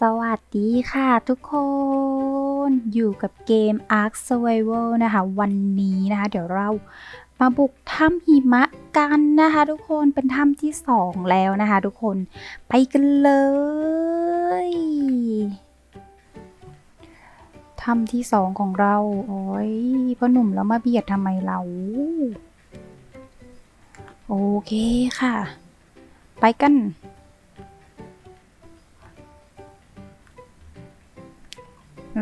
สวัสดีค่ะทุกคน อยู่กับเกม Ark Survival นะคะ วันนี้นะคะ เดี๋ยวเรามาบุกถ้ำหิมะกันนะคะ ทุกคนเป็นถ้ำที่2แล้วนะคะ ทุกคนไปกันเลยถ้ำที่2ของเราโอ้ยพ่อหนุ่มแล้วมาเบียดทำไมเราโอเคค่ะ ไปกัน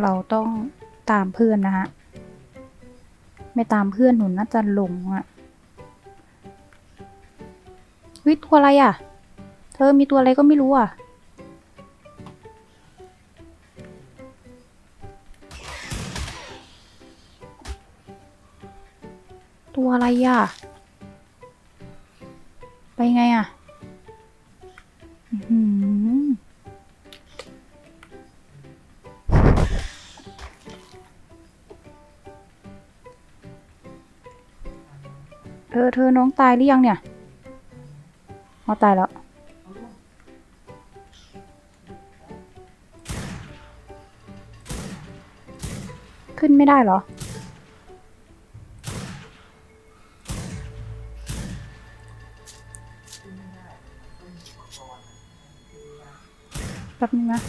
เราต้องตามเพื่อนนะฮะ ไม่ตามเพื่อนหนูน่าจะหลงอะวิตัวอะไรอะเธอมีตัวอะไรก็ไม่รู้อะตัวอะไรอะไปไงอะ เธอเธอน้องตายหรือยังเนี่ยอ๋อตายแล้ว ขึ้นไม่ได้เหรอ แป๊บนึงนะ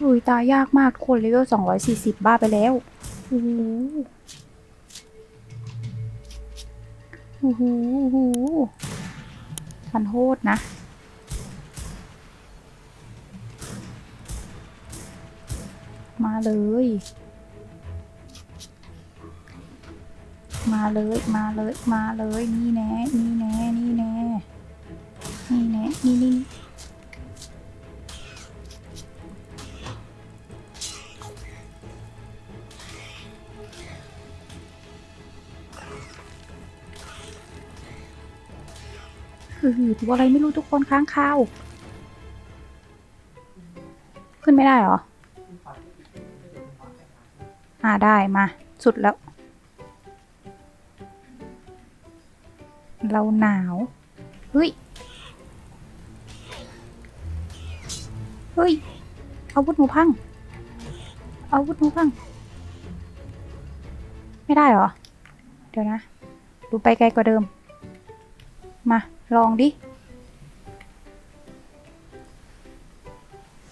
อุ้ยตายยากมากคนเลเวล240บ้าไปแล้ว โอ้ โอ้โหโอ้โหทันโทษนะ มาเลย มาเลย มาเลย มาเลย นี่แน่ นี่แน่ นี่แน่ นี่แน่ นี่นี่ ตัวอะไรไม่รู้ทุกคนค้างคาว ขึ้นไม่ได้เหรอ อ่าได้มา สุดแล้ว เราหนาว เฮ้ย เฮ้ย อาวุธหนูพัง อาวุธหนูพัง ไม่ได้เหรอ เดี๋ยวนะ ดูไปไกลกว่าเดิม มา ลองดิ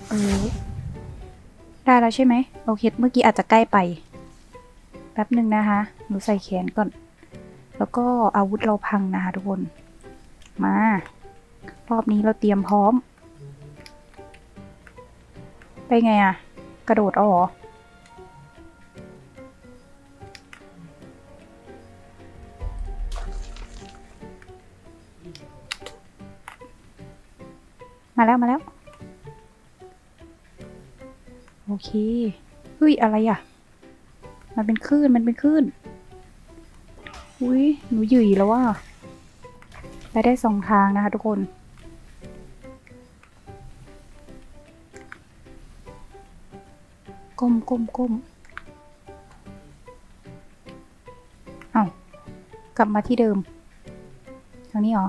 เออ ได้แล้วใช่ไหมโอเค เมื่อกี้อาจจะใกล้ไป แป๊บหนึ่งนะคะ หนูใส่แขนก่อน แล้วก็อาวุธเราพังนะคะทุกคน มา รอบนี้เราเตรียมพร้อม ไปไงอะกระโดดเอาเหรอ มาแล้วมาแล้ว โอเคเฮ้ยอะไรอะ มันเป็นคลื่นมันเป็นคลื่นอุ้ยหนูหยืยแล้วว่าไปได้สองทางนะคะทุกคน ก้มก้มก้มเอากลับมาที่เดิมทางนี้เหรอ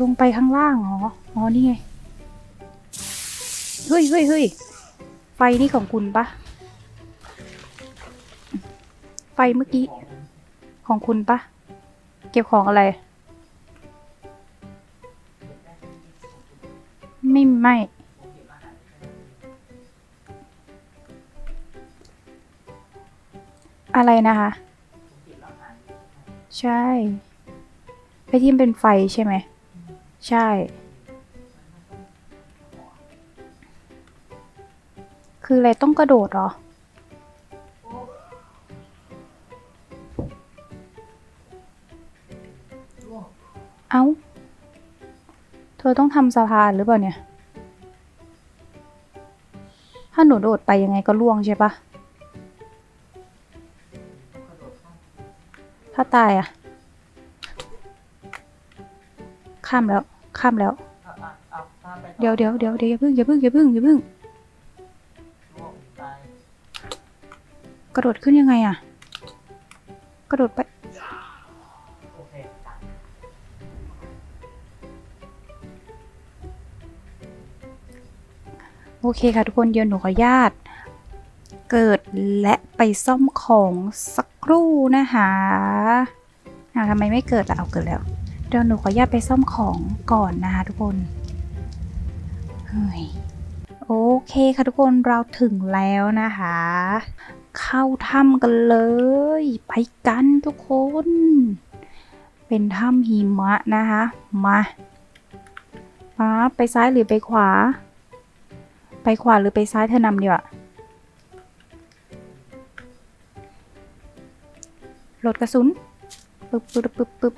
ลงไปข้างล่างเหรออ๋อ นี่ไง เฮ้ยเฮ้ยเฮ้ยไฟนี่ของคุณปะ ไฟเมื่อกี้ ของคุณปะ เก็บของอะไร ไม่ไม่อะไรนะคะ ใช่ไอที่มันเป็นไฟใช่ไหม ใช่ คืออะไรต้องกระโดดเหรอ เอา้า เธอต้องทำสะพานหรือเปล่าเนี่ย ถ้าหนูโดดไปยังไงก็ล่วงใช่ปะถ้าตายอะ่ะ ข้ามแล้วข้ามแล้วอะอะอะตามไปต่อเดี๋ยวเดี๋ยวเดี๋ยวเดี๋ยวอย่าเพิ่งอย่าเพิ่งอย่าเพิ่งอย่าเพิ่งล่วงตายกระโดดขึ้นยังไงอะกระโดดไปโอเคโอเคค่ะทุกคนเดี๋ยวหนูขออนุญาต เกิดและไปซ่อมของสักครู่นะคะอ้าวทำไมไม่เกิดล่ะเอาเกิดแล้ว เดี๋ยวหนูขออนุญาตไปซ่อมของก่อนนะคะทุกคนเฮ้ยโอเคค่ะทุกคนเราถึงแล้วนะคะ เข้าถ้ำกันเลย ไปกันทุกคน เป็นถ้ำหิมะนะคะ มาป๊าไปซ้ายหรือไปขวา ไปขวาหรือไปซ้ายเธอนำดีกว่าโหลดกระสุนปึ๊บปึ๊บปึ๊บปึ๊บ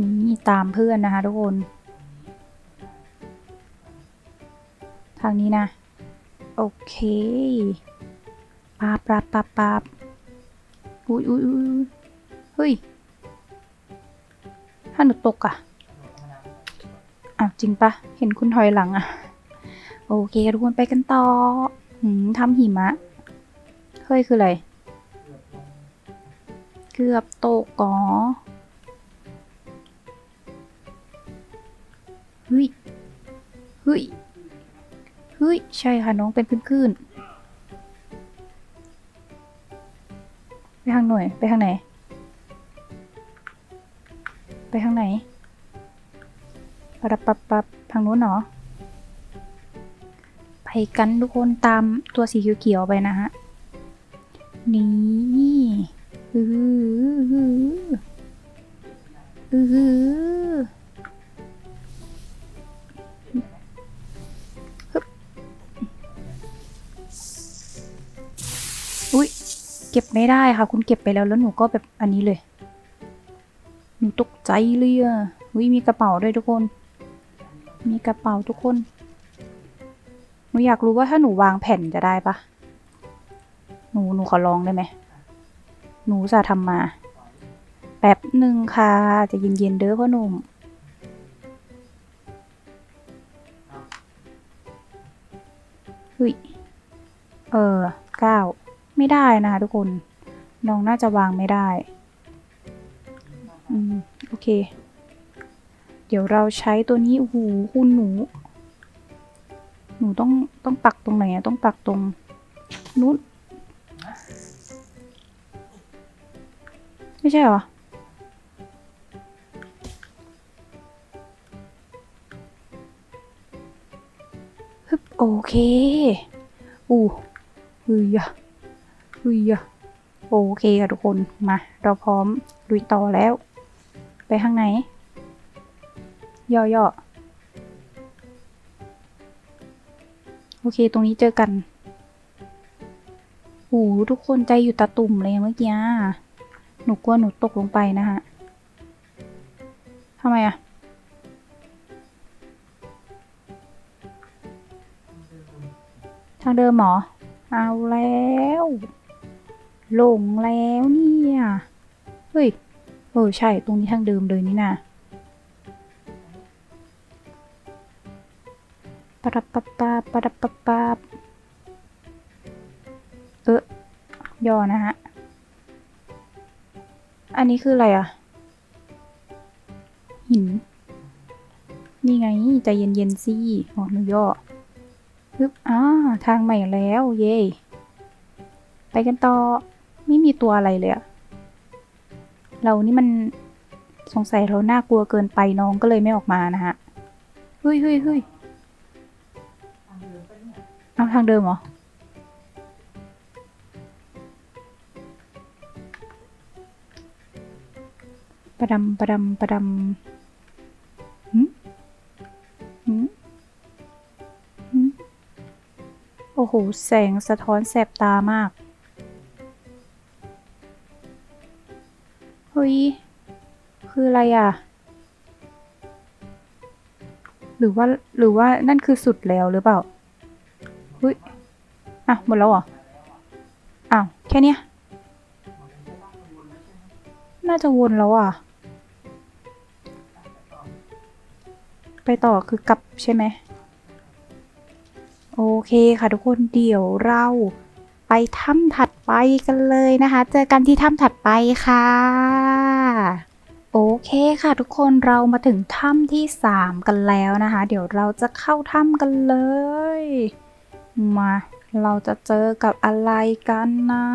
นี่ตามเพื่อนนะคะทุกคน ทางนี้นะ โอเคปาบปาบปาบปาบอุ้ยอุ้ยอุ้ยเฮ้ย ถ้าหนูตกอะอ้าวจริงปะ เห็นคุณถอยหลังอะโอเคทุกคนไปกันต่อหืมทำหิมะ เฮ้ย คืออะไร เกือบตกก่อ ฮ้ยเฮ้ยเฮ้ยใช่ค่ะน้องเป็นคลื่นๆไปทางหน่วยไปทางไหน ไปทางไหนปรับปรับปรับทางนู้นเหรอไปกันทุกคนตามตัวสีเขียวๆไปนะฮะ นี่อือหืออือหือ เก็บไม่ได้ค่ะ คุณเก็บไปแล้วแล้วหนูก็แบบอันนี้เลย หนูตกใจเลยอะวิมีกระเป๋าด้วยทุกคน มีกระเป๋าทุกคน หนูอยากรู้ว่าถ้าหนูวางแผ่นจะได้ปะหนูหนูขอลองได้ไหม หนูจะทำมา แป๊บหนึ่งค่ะ จะเย็นๆเด้อพ่อหนุ่มเฮ้ย เออเก้า ไม่ได้นะคะทุกคนน้องน่าจะวางไม่ได้อืมโอเค เดี๋ยวเราใช้ตัวนี้โอ้โหคุณหนู หนูต้องต้องปักตรงไหนอะต้องปักตรงนู้นไม่ใช่เหรอโอเค อู้ฮึย อะฮึยโอเคค่ะทุกคนมา เราพร้อมลุยต่อแล้ว ไปข้างไหน ย่อย่อโอเค ตรงนี้เจอกันโอ้โหทุกคนใจอยู่ตาตุ่มเลยเมื่อกี้หนูกลัวหนูตกลงไปนะฮะทำไมอะทางเดิมเหรอเอาแล้ว หลงแล้วเนี่ย เฮ้ย เออใช่ ตรงนี้ทางเดิมเลยนี่นะปะรับปะปาปะรับปะปาบเออย่อนะฮะ อันนี้คืออะไรอะ หิน นี่ไงใจเย็นๆสิอ๋อหนูย่อปึ๊บอ่าทางใหม่แล้ว เย่ไปกันต่อ ไม่มีตัวอะไรเลยอะเรานี่มันสงสัยเราน่ากลัวเกินไปน้องก็เลยไม่ออกมานะฮะเฮ้ยเฮ้ยเฮ้ยเดินไปเนี่ยเอาทางเดิมเหรอ ประดำประดำประดำหืมหืมหืมโอ้โห แสงสะท้อนแสบตามาก ฮ้ย คืออะไรอะ หรือว่าหรือว่านั่นคือสุดแล้วหรือเปล่าเฮ้ยอะหมดแล้วเหรออ้าวแค่เนี้ยน่าจะวนแล้วอะ ไปต่อคือกลับใช่ไหมโอเคค่ะทุกคนเดี๋ยวเราไปถ้ำถัดไปกันเลยนะคะ เจอกันที่ถ้ำถัดไปค่ะ โอเคค่ะทุกคนเรามาถึงถ้ำที่ 3 กันแล้วนะคะ เดี๋ยวเราจะเข้าถ้ำกันเลย มาเราจะเจอกับอะไรกันนะ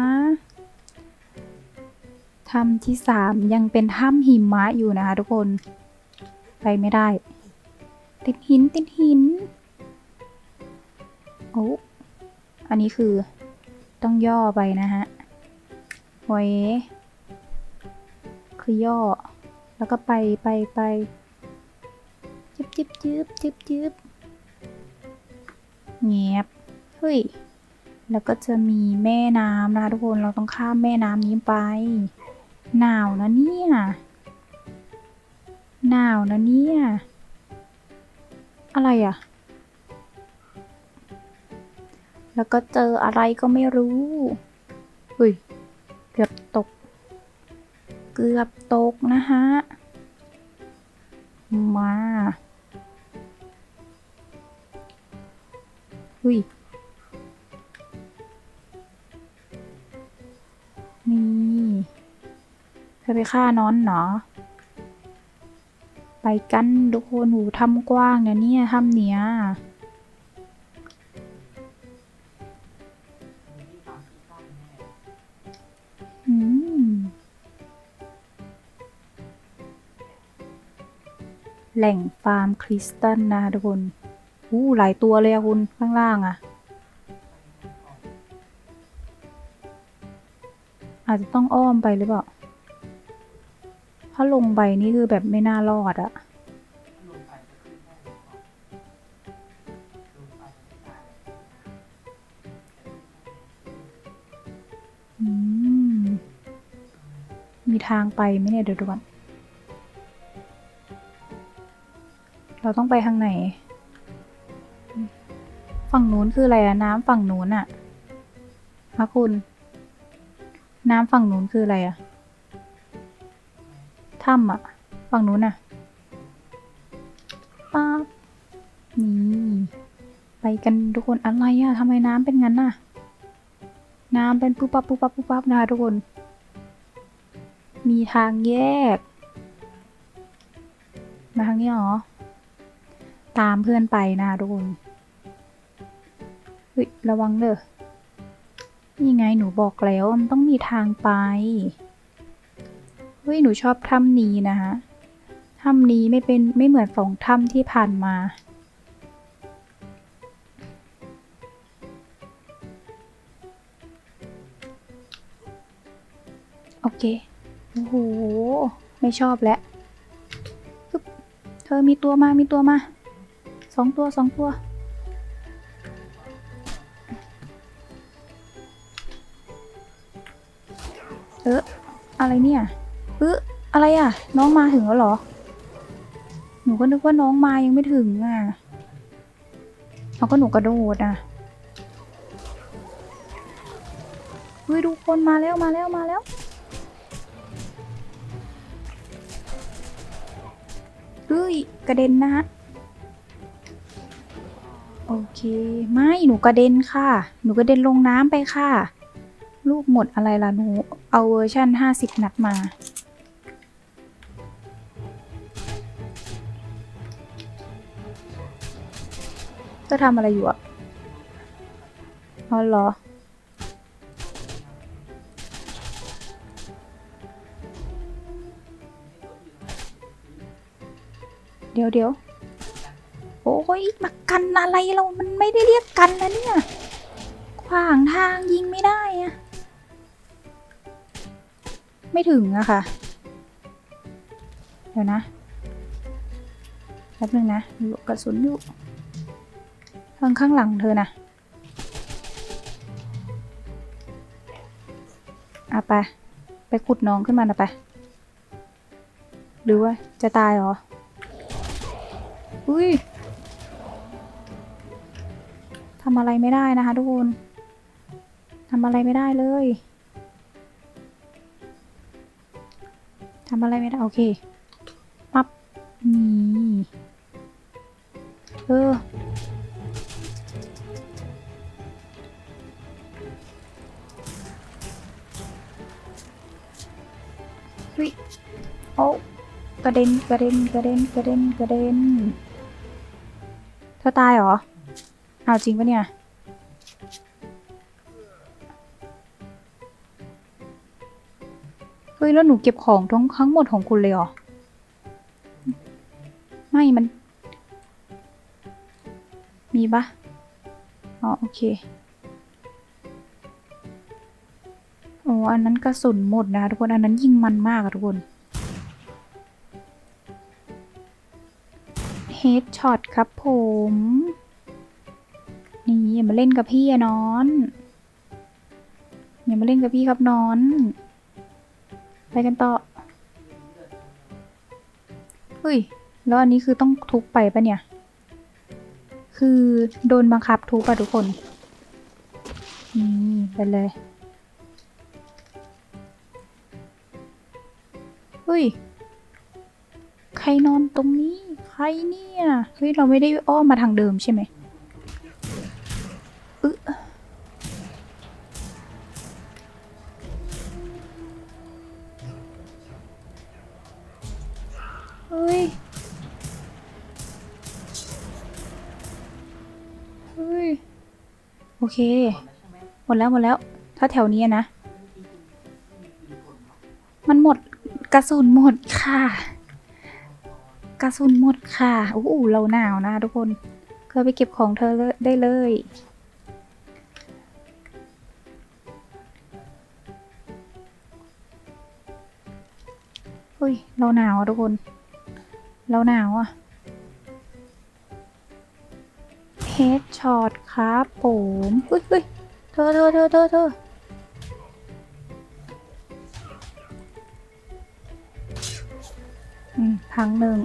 ถ้ำที่ 3 ยังเป็นถ้ำหิมะอยู่นะคะทุกคน ไปไม่ได้ ติดหินติดหินโอ้อันนี้คือต้องย่อไปนะฮะไว้คือย่อ แล้วก็ไปไปไปจิบจิบจิบจิบจิบเงียบเฮ้ยแล้วก็จะมีแม่น้ำนะคะทุกคนเราต้องข้ามแม่น้ำนี้ไป หนาวนะเนี่ยหนาวนะเนี่ย อะไรอะ แล้วก็เจออะไรก็ไม่รู้อุ้ย เกือบตก เกือบตกนะฮะ มาอุ้ยนี่เธอไปฆ่านอนเหรอ ไปกันทุกคนหูทำกว้างนะเนี่ยทำเนี้ย แหล่งฟาร์มคริสตัลนะคะทุกคนอู้หลายตัวเลยอะคุณข้างล่างอะอาจจะต้องอ้อมไปหรือเปล่า ถ้าลงไปนี่คือแบบไม่น่ารอดอะมมีทางไปไหมเนี่ยเดี๋ยวดูก่อน เราต้องไปทางไหน ฝั่งนู้นคืออะไรอะน้ำฝั่งนู้นอะฮะคุณ น้ำฝั่งนู้นคืออะไรอะถ้ำอะฝั่งนู้นอะป๊าบนี่ไปกันทุกคนอะไรอะทำไมน้ำเป็นงั้นน่ะ น้ำเป็นปุ๊บปั๊บปุ๊บปั๊บปุ๊บปั๊บนะคะทุกคน มีทางแยก มาทางนี้เหรอ ตามเพื่อนไปนะทุกคนเฮ้ยระวังเด้อนี่ไงหนูบอกแล้วมันต้องมีทางไปเฮ้ยหนูชอบถ้ำนี้นะคะถ้ำนี้ไม่เป็นไม่เหมือนสองถ้ำที่ผ่านมาโอเคโอ้โหไม่ชอบแล้วเธอมีตัวมา มีตัวมา สองตัวสองตัวเอออะไรเนี่ยเอออะไรอะ น้องมาถึงแล้วเหรอ หนูก็นึกว่าน้องมายังไม่ถึงอะเอาก็หนูกระโดดอะเฮ้ยดูคนมาแล้วมาแล้วมาแล้ว เฮ้ย กระเด็นนะฮะ โอเค ไม่หนูกระเด็นค่ะ หนูกระเด็นลงน้ำไปค่ะ ลูกหมดอะไรล่ะหนู เอาเวอร์ชั่น 50 นัดมา จะทำอะไรอยู่อะอ๋อเหรอเดี๋ยวเดี๋ยว โอ้ยมากันอะไรเรา มันไม่ได้เรียกกันนะเนี่ย ขวางทางยิงไม่ได้อะไม่ถึงอะค่ะ เดี๋ยวนะแป๊บนึงนะลกกระสุนอยู่ทางข้างหลังเธอนะเอะไป ไปขุดน้องขึ้นมานะไป หรือว่าจะตายเหรอ อุ้ยำอะไรไม่ได้นะคะทุกคนทำอะไรไม่ได้เลยทำอะไรไม่ได้โอเคปั๊บนี่เออเฮ้ยโอ้กระเด็นกระเด็นกระเด็นกระเด็นกระเด็นเธอตายเหรอ เอาจริงปะเนี่ย เฮ้ย แล้วหนูเก็บของทั้งทั้งหมดของคุณเลยเหรอ ไม่มัน มีปะอ๋อ โอเค โอ้อันนั้นกระสุนหมดนะทุกคน อันนั้นยิงมันมากอะทุกคนเฮดช็อตครับผม อย่ามาเล่นกับพี่อะนอน อย่ามาเล่นกับพี่ครับนอน ไปกันต่อเฮ้ย แล้วอันนี้คือต้องทุบไปปะเนี่ย คือโดนบังคับทุบอะทุกคนนี่ไปเลยเฮ้ย ใครนอนตรงนี้ ใครเนี่ย เฮ้ย เราไม่ได้อ้อมมาทางเดิมใช่ไหม เค หมดแล้วหมดแล้ว ถ้าแถวนี้นะ มันหมดกระสุนหมดค่ะ กระสุนหมดค่ะโอ้โหเราหนาวนะทุกคนเคยไปเก็บของเธอได้เลยเฮ้ยเราหนาวอะทุกคน เราหนาวอะ ช็อตครับผมเฮ้ยเฮ้ยเธอเธอเธอเธอเธออืมครั้งหนึ่ง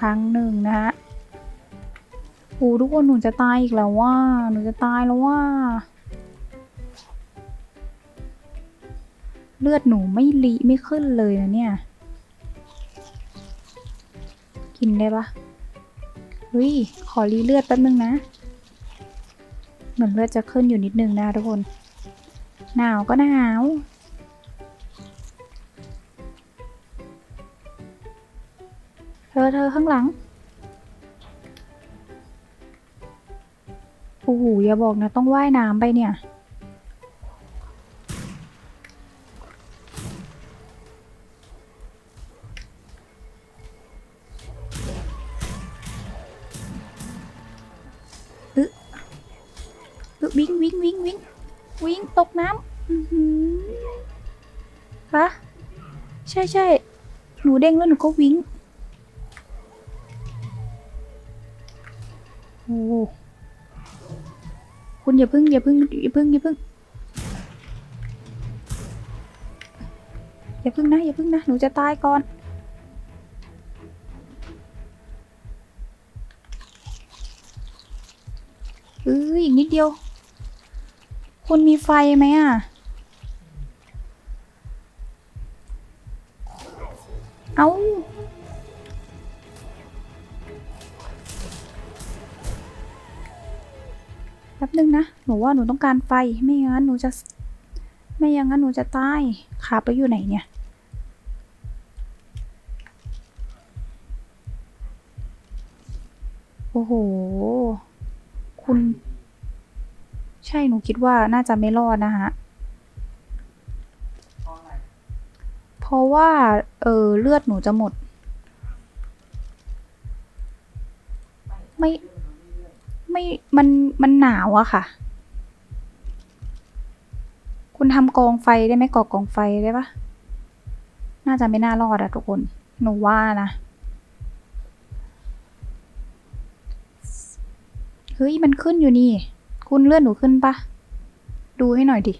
ครั้งหนึ่งนะฮะโอ้ทุกคนหนูจะตายอีกแล้วว่า หนูจะตายแล้วว่า เลือดหนูไม่ลีไม่ขึ้นเลยนะเนี่ย กินได้ปะ ฮ้ย ขอรีเลือดแป๊บนึงนะ เหมือนเลือดจะขึ้นอยู่นิดนึงนะทุกคน หนาวก็หนาวเธอเธอข้างหลัง โอ้โหอย่าบอกนะ ต้องว่ายน้ำไปเนี่ย ใช่ใช่หนูเด้งแล้วหนูก็วิ่งโอ้คุณอย่าพึ่งอย่าพึ่งอย่าพึ่งอย่าพึ่งอย่าพึ่งนะอย่าพึ่งนะหนูจะตายก่อนเอออีกนิดเดียว คุณมีไฟไหมอะ นูว่าหนูต้องการไฟ ไม่อย่างนั้นหนูจะ ไม่อย่างนั้นหนูจะตาย ขาไปอยู่ไหนเนี่ย โอ้โห คุณ ใช่ หนูคิดว่าน่าจะไม่รอดนะฮะ เพราะว่า เออ เลือดหนูจะหมด ไม่ไม่ มัน มันหนาวอะค่ะ คุณทำกองไฟได้ไหมก่อกองไฟได้ปะน่าจะไม่น่ารอดอะทุกคน หนูว่านะ เฮ้ย มันขึ้นอยู่นี่ คุณเลื่อนหนูขึ้นปะ ดูให้หน่อยดิ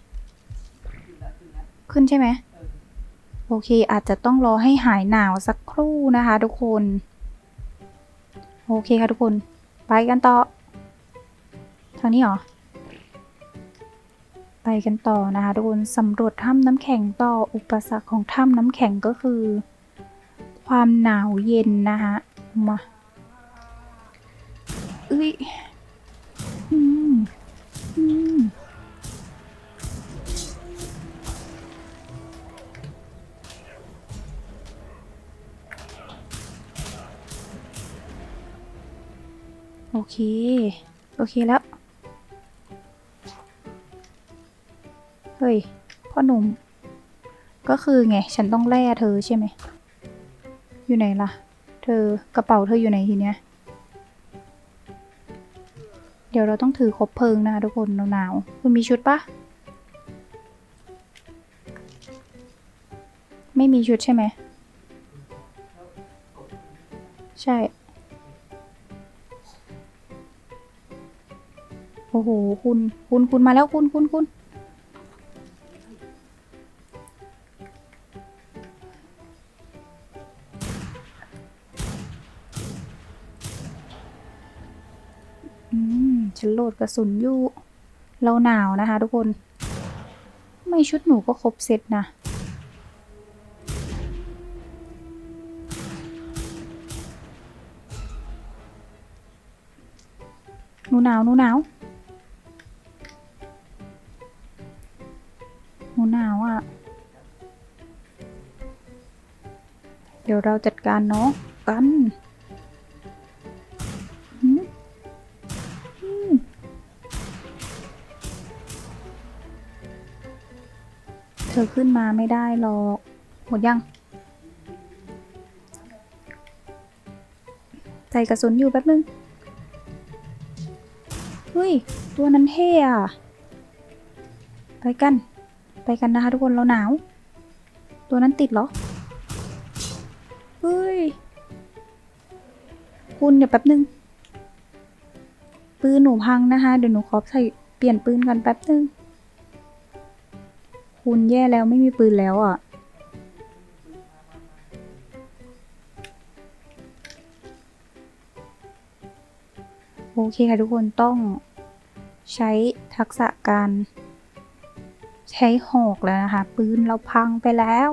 ขึ้นใช่ไหม โอเค อาจจะต้องรอให้หายหนาวสักครู่นะคะทุกคน โอเคค่ะทุกคน ไปกันต่อ ทางนี้เหรอ ไปกันต่อนะคะทุกคนสำรวจถ้ำน้ำแข็งต่ออุปสรรคของถ้ำน้ำแข็งก็คือ ความหนาวเย็นนะคะมาเอ้ยอืมอืมโอเค โอเคแล้ว พ่อหนุ่ม ก็คือไง ฉันต้องแล่เธอใช่ไหม อยู่ไหนล่ะ เธอกระเป๋าเธออยู่ไหนทีเนี้ย เดี๋ยวเราต้องถือคบเพลิงนะคะทุกคนหนาวๆคุณมีชุดปะไม่มีชุดใช่ไหม ใช่ โอ้โห คุณ คุณ คุณมาแล้วคุณ คุณ คุณ ฉันโหลดกระสุนยู่เราหนาวนะคะทุกคน ไม่ชุดหนูก็ครบเซตนะ หนูหนาวหนูหนาวหนูหนาวอะ เดี๋ยวเราจัดการเน้องกัน ธอขึ้นมาไม่ได้หรอก หมดยัง ใส่กระสุนอยู่แป๊บนึง เฮ้ย ตัวนั้นเท่อะไปกัน ไปกันนะคะทุกคนเราหนาว ตัวนั้นติดเหรอ เฮ้ย คุณเดี๋ยวแป๊บนึง ปืนหนูพังนะคะ เดี๋ยวหนูขอใส่เปลี่ยนปืนกันแป๊บนึง คุณแย่แล้วไม่มีปืนแล้วอะ โอเคค่ะทุกคนต้องใช้ทักษะการใช้หอกแล้วนะคะ ปืนเราพังไปแล้ว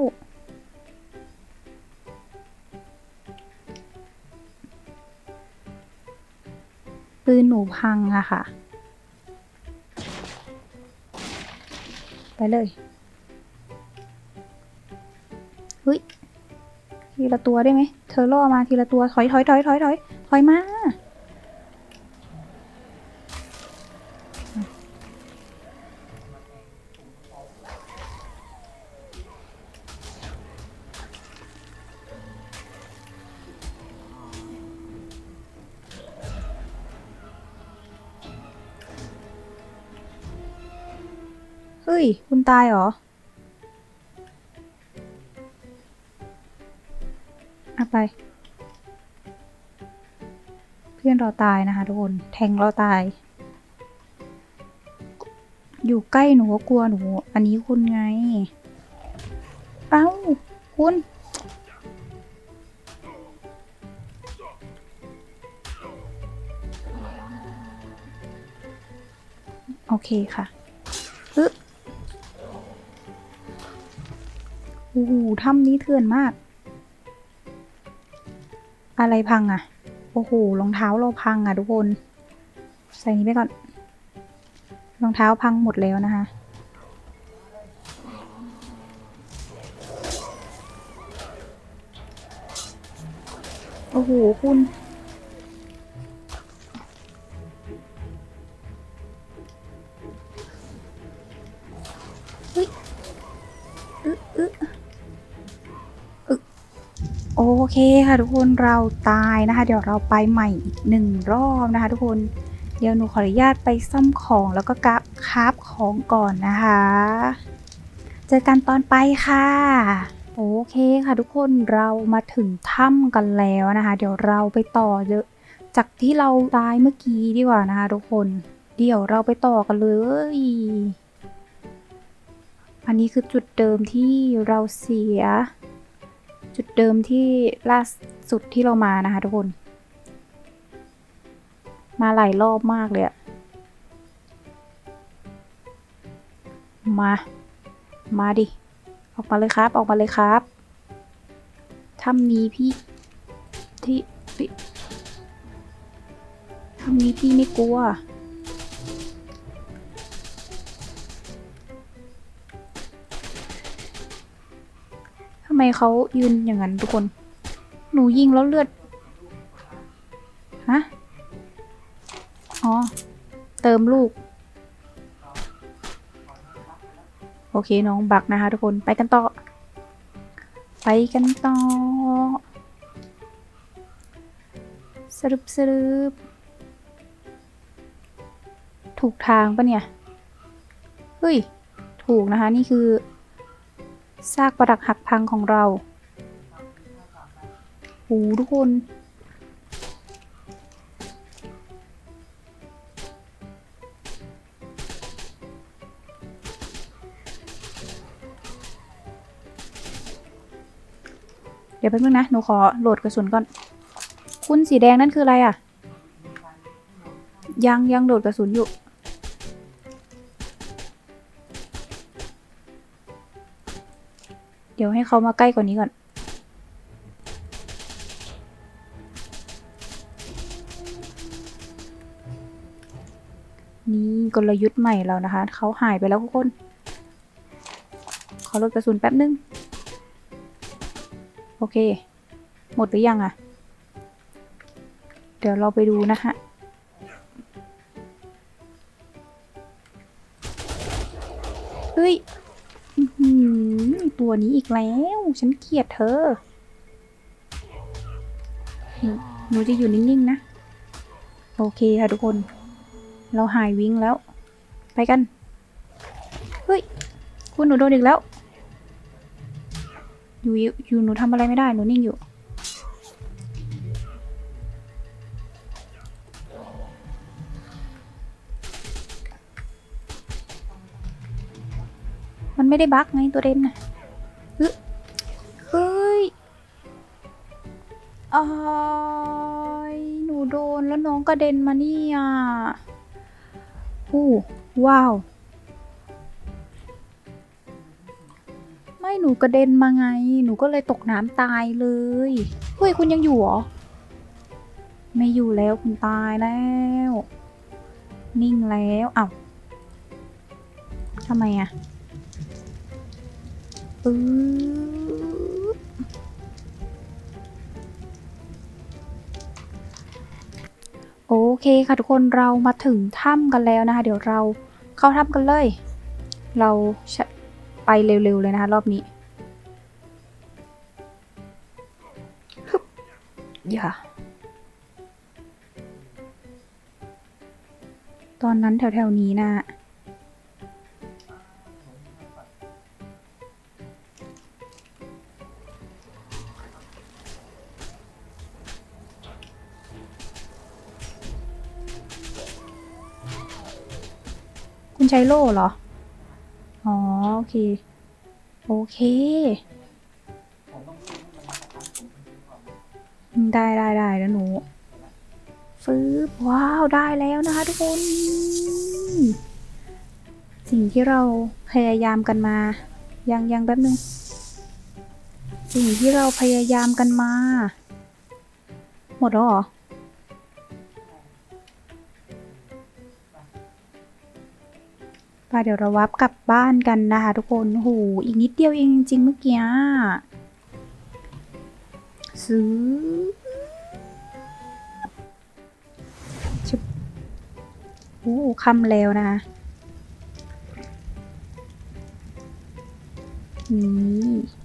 ปืนหนูพังอะค่ะ ไปเลย เฮ้ย ทีละตัวได้ไหม เธอล่อมาทีละตัว ถอยถอยถอยถอยถอยถอยมาเฮ้ย คุณตายเหรอ ไป เพื่อนเราตายนะคะทุกคนแทงเราตาย อยู่ใกล้หนูก็กลัวหนู อันนี้คุณไง เอ้า คุณโอเคค่ะอึโอ้โหถ้ำนี้เถื่อนมาก อะไรพังอะ่ะ โอ้โห รองเท้าเราพังอะทุกคน ใส่นี้ไปก่อน รองเท้าพังหมดแล้วนะคะ โอ้โห คุณ เคค่ะทุกคนเราตายนะคะ เดี๋ยวเราไปใหม่อีกหนึ่งรอบนะคะ ทุกคนเดี๋ยวหนูขออนุญาตไปซ่อมของแล้วก็กะคราฟของก่อนนะคะ เจอกันตอนไปค่ะโอเคค่ะทุกคนเรามาถึงถ้ำกันแล้วนะคะ เดี๋ยวเราไปต่อเยอะจากที่เราตายเมื่อกี้ดีกว่านะคะ ทุกคน เดี๋ยวเราไปต่อกันเลย อันนี้คือจุดเดิมที่เราเสีย จุดเดิมที่ล่าสุดที่เรามานะคะทุกคน มาหลายรอบมากเลยอะมา มาดิ ออกมาเลยครับ ออกมาเลยครับถ้ำนี้พี่ที่พี่ถ้ำนี้พี่ไม่กลัว มเขายืนอย่างนั้นทุกคน หนูยิงแล้วเลือด ฮะ อ๋อ เติมลูก โอเคน้องบักนะคะทุกคน ไปกันต่อ ไปกันต่อ สรุปสรุปถูกทางปะเนี่ย เฮ้ย ถูกนะคะ นี่คือ ซากปรักหักพังของเราโหทุกคน เดี๋ยวแป๊บนึงนะ หนูขอโหลดกระสุนก่อน คุณสีแดงนั่นคืออะไรอะ ยังยังโหลดกระสุนอยู่ ดี๋ยวให้เขามาใกล้กว่านี้ก่อน นี่กลยุทธ์ใหม่เรานะคะ เขาหายไปแล้วทุกคน ขอลดกระสุนแป๊บนึง โอเค หมดหรือยังอะเดี๋ยวเราไปดูนะคะเฮ้ย ตัวนี้อีกแล้ว ฉันเกลียดเธอ หนูจะอยู่นิ่งๆนะ โอเคค่ะทุกคน เราหายวิ่งแล้ว ไปกัน เฮ้ย คุณหนูโดนอีกแล้ว อยู่อยู่หนูทำอะไรไม่ได้ หนูนิ่งอยู่ มันไม่ได้บั๊กไงตัวเด่นนะ อายหนูโดนแล้วน้องกระเด็นมานี่อะอู้ว้าว ไม่หนูกระเด็นมาไง หนูก็เลยตกน้ำตายเลย เฮ้ย คุณยังอยู่เหรอ ไม่อยู่แล้วคุณตายแล้ว นิ่งแล้วอ้าวทำไมอะปึ๊ เคค่ะทุกคนเรามาถึงถ้ำกันแล้วนะคะ เดี๋ยวเราเข้าถ้ำกันเลย เราไปเร็วๆเลยนะคะ รอบนี้ฮึบอย่าตอนนั้นแถวๆนี้นะ ใช้โล่เหรอ อ๋อ โอเค โอเค ได้ได้ได้แล้วหนูฟืบว้าว ได้แล้วนะคะทุกคน สิ่งที่เราพยายามกันมา ยังยังแป๊บนึง สิ่งที่เราพยายามกันมา หมดแล้วเหรอ ปเดี๋ยวเราวับกลับบ้านกันนะคะทุกคนโหอีกนิดเดียวเองจริงเมื่อกี้ซื้อชุบโอ้คำแล้วนะนี่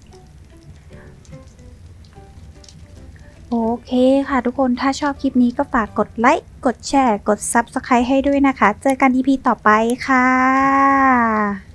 โอเคค่ะทุกคนถ้าชอบคลิปนี้ก็ฝากกดไลค์ กดแชร์ กด Subscribe ให้ด้วยนะคะ เจอกัน EP ต่อไปค่ะ